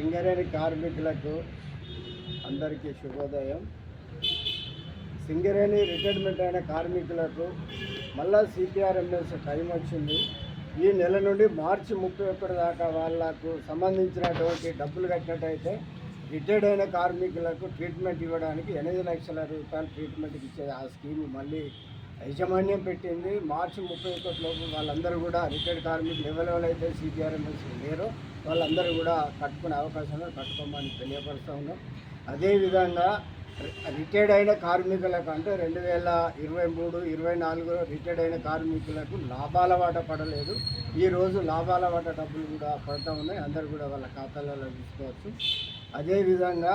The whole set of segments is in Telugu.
సింగరేణి కార్మికులకు అందరికీ శుభోదయం. సింగరేణి రిటైర్మెంట్ అయిన కార్మికులకు మళ్ళా సిపిఆర్ఎంఎస్ టైం వచ్చింది. ఈ నెల నుండి మార్చి ముప్పై ఒకటి దాకా వాళ్ళకు సంబంధించినటువంటి డబ్బులు కట్టినట్టయితే రిటైర్డ్ అయిన కార్మికులకు ట్రీట్మెంట్ ఇవ్వడానికి ఎనిమిది లక్షల రూపాయలు ట్రీట్మెంట్కి ఇచ్చే ఆ స్కీమ్ మళ్ళీ యాజమాన్యం పెట్టింది. మార్చి ముప్పై ఒకటి లోపు వాళ్ళందరూ కూడా రిటైర్డ్ కార్మికులు ఎవరెవరైతే సిపిఆర్ఎంఎస్ లేరో వాళ్ళందరూ కూడా కట్టుకునే అవకాశం కట్టుకోమని తెలియపరుస్తూ ఉన్నాం. అదేవిధంగా రిటైర్డ్ అయిన కార్మికులకు అంటే రెండు వేల ఇరవై మూడు ఇరవై నాలుగులో రిటైర్డ్ అయిన కార్మికులకు లాభాల వాట పడలేదు. ఈరోజు లాభాల వాట డబ్బులు కూడా పడుతూ ఉన్నాయి. అందరు కూడా వాళ్ళ ఖాతాలలో తీసుకోవచ్చు. అదేవిధంగా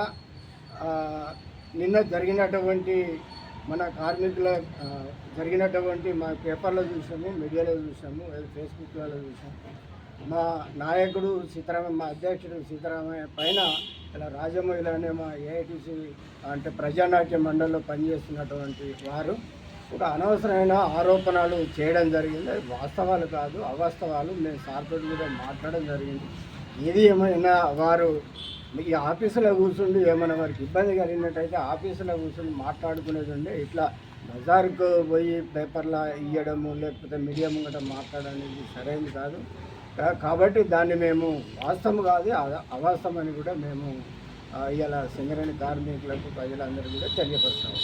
నిన్న జరిగినటువంటి మన కార్మికుల జరిగినటువంటి మా పేపర్లో చూసాము మీడియాలో చూసాము ఫేస్బుక్లలో చూసాము. మా నాయకుడు సీతారామయ్య మా అధ్యక్షుడు సీతారామయ్య పైన ఇలా రాజమౌళి అనే మా ఏఐటీసీ అంటే ప్రజానాట్య మండలిలో పనిచేస్తున్నటువంటి వారు ఒక అనవసరమైన ఆరోపణలు చేయడం జరిగింది. అది వాస్తవాలు కాదు అవాస్తవాలు. మేము సార్తో కూడా మాట్లాడడం జరిగింది. ఏది ఏమైనా వారు ఈ ఆఫీసులో కూర్చుండి ఏమైనా వారికి ఇబ్బంది కలిగినట్టయితే ఆఫీసులో కూర్చుని మాట్లాడుకునేది ఉండే ఇట్లా బజార్కు పోయి పేపర్లా ఇవ్వడము లేకపోతే మీడియా ముంగట మాట్లాడనేది సరైనది కాదు. కాబట్టి దాన్ని మేము వాస్తవం కాదు అవాస్తవం అని కూడా మేము ఇలా సింగరేణి కార్మికులకు ప్రజలందరూ కూడా తెలియపరుస్తాము.